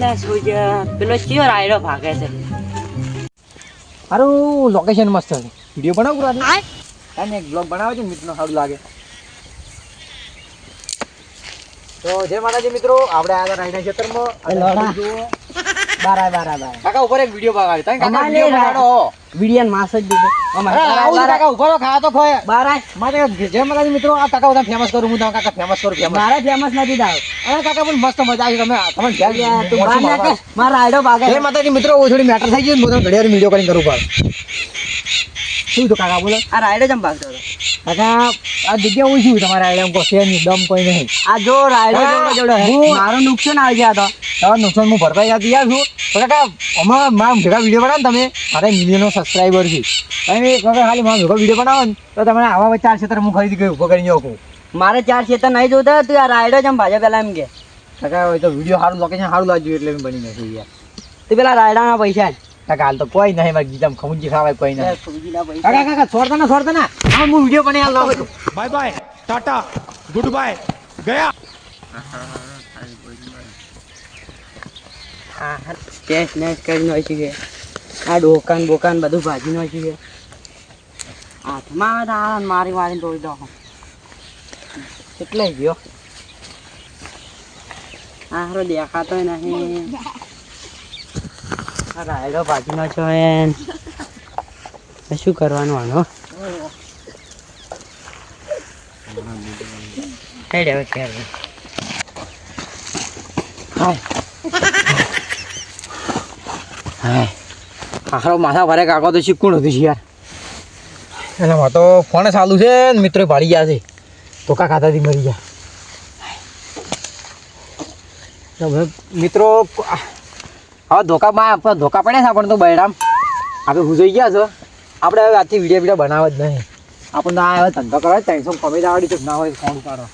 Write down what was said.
શું છે પેલો ચિયો રાયડો ભાગે છે. સારું લોકેશન મસ્ત છે. વીડિયો બનાવું રાત અને એક બ્લોગ બનાવે છે મિત્રો સારું લાગે. તો જય માતાજી મિત્રો આપણે આગળ રાઈના ક્ષેત્રમાં જુઓ. બારા બારા બારા કાકા ઉપર એક વીડિયો બગાડ્યો. તમે કાકા અમારે વીડિયો વિડિયન માસ જ દીધો. અરે કાકા ઊભો રહો, તો ખોય. બારા મારે જય માતાજી મિત્રો આ કાકા બધા ફેમસ કરું હું તમે કાકા ફેમસ કરું ફેમસ મારા ફેમસ નથી દાવ. અરે કાકા પણ મસ્ત મજા આવી તમે તમે ધ્યાન તું બહાર ના કર મારા રાયડો ભાગે જય માતાજી મિત્રો હું થોડી મેટર થઈ ગઈ હું તમને ઘડિયાળ વીડિયો કરીને કરું પાડ શું તો કાકા બોલો. આ રાયડો જમ ભાગતો હતો. કાકા આ જગ્યા હું શું તમારા એમ કોઈ છે દમ કોઈ નહીં. આ જો રાયડો જોડે મારો નુકસાન આવી ગયા તો. નુકસાન હું ભરપાઈ યાદ યાદ છું તો કાકા હમણાં મારા ભેગા વીડિયો બનાવે તમે મારે મિલિયનો સબસ્ક્રાઈબર છે તમે એક ખાલી મારા ભેગા વીડિયો બનાવો તો તમને આવા ચાર ક્ષેત્ર હું ખરીદી ગયો ઊભો કરી શકું મારે ચાર ક્ષેત્ર નહીં જોતા તું આ રાયડો જેમ આમ ભાજપ પહેલાં એમ કે કાકા હોય તો વીડિયો સારું લોકેશન સારું લાગ્યું એટલે એમ બની નથી યાર તે પેલા રાયડાના પૈસા કાકા હાલ તો કોઈ નહીં મારે ગીતામ ખમુજી ખાવાય કોઈ નહીં કાકા કાકા છોડતા ના છોડતા ના હા હું વીડિયો પણ હાલ લાવું bye bye tata good bye ગયા ટેસ્ટ નેસ્ટ કરીને હોય છે આ ડોકાન બોકાન બધું ભાજીને હોય છે હાથમાં આવે તો આ મારી મારીને તોડી દો એટલે ગયો આ હારો દેખાતો નહીં. રાયડો ભાજીનો છો એન. શું કરવાનું આનો? હેડ હવે ખેર હા આખરો માથા ભરે કાકો તો શીખવું હતું છે યાર. એનામાં તો ફોન ચાલુ છે ને મિત્રો ભાડી ગયા છે. ધોકા ખાતાથી મરી ગયા. મિત્રો હવે ધોકામાં માં ધોકા પડ્યા છે આપણને તો બૈરામ આપણે હું જોઈ ગયા છો. આપણે હવે આજથી વીડિયો વીડિયો બનાવવા જ નહીં. આપણને આ હવે ધંધો કરવા ત્રણસો કમી આવડી તો ના હોય ફોન ઉપાડો